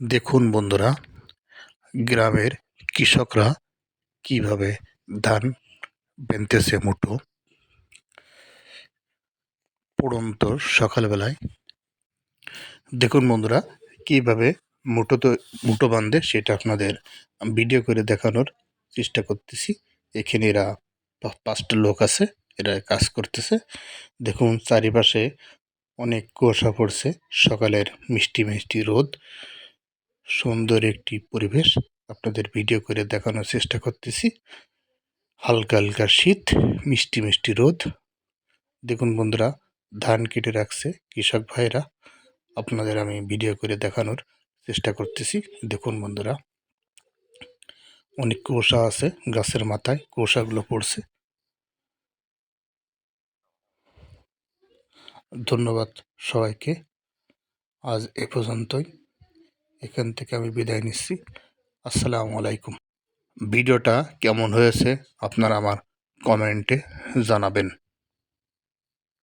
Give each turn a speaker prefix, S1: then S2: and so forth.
S1: দেখুন বন্ধুরা, গ্রামের কৃষকরা কীভাবে ধান বেনতেছে মুঠো। পড়ন্ত সকালবেলায় দেখুন বন্ধুরা, কীভাবে মুঠো তো মুঠো বাঁধে সেটা আপনাদের ভিডিও করে দেখানোর চেষ্টা করতেছি। এখানে এরা পাঁচটা লোক আছে, এরা কাজ করতেছে। দেখুন চারিপাশে অনেক কুয়াশা পড়ছে, সকালের মিষ্টি মিষ্টি রোদ। সুন্দর একটি পরিবেশ আপনাদের ভিডিও করে দেখানোর চেষ্টা করতেছি। হালকা হালকা শীত, মিষ্টি মিষ্টি রোদ। দেখুন বন্ধুরা, ধান কেটে রাখছে কৃষক ভাইরা। আপনাদের আমি ভিডিও করে দেখানোর চেষ্টা করতেছি। দেখুন বন্ধুরা, অনেক কুয়াশা আছে গাছের মাথায়, কুয়াশাগুলো পড়ছে। ধন্যবাদ সবাইকে। আজ এ পর্যন্তই। এখান থেকে আমি বিদায় নিচ্ছি। আসসালামু আলাইকুম। ভিডিওটা কেমন হয়েছে আপনারা আমার কমেন্টে জানাবেন।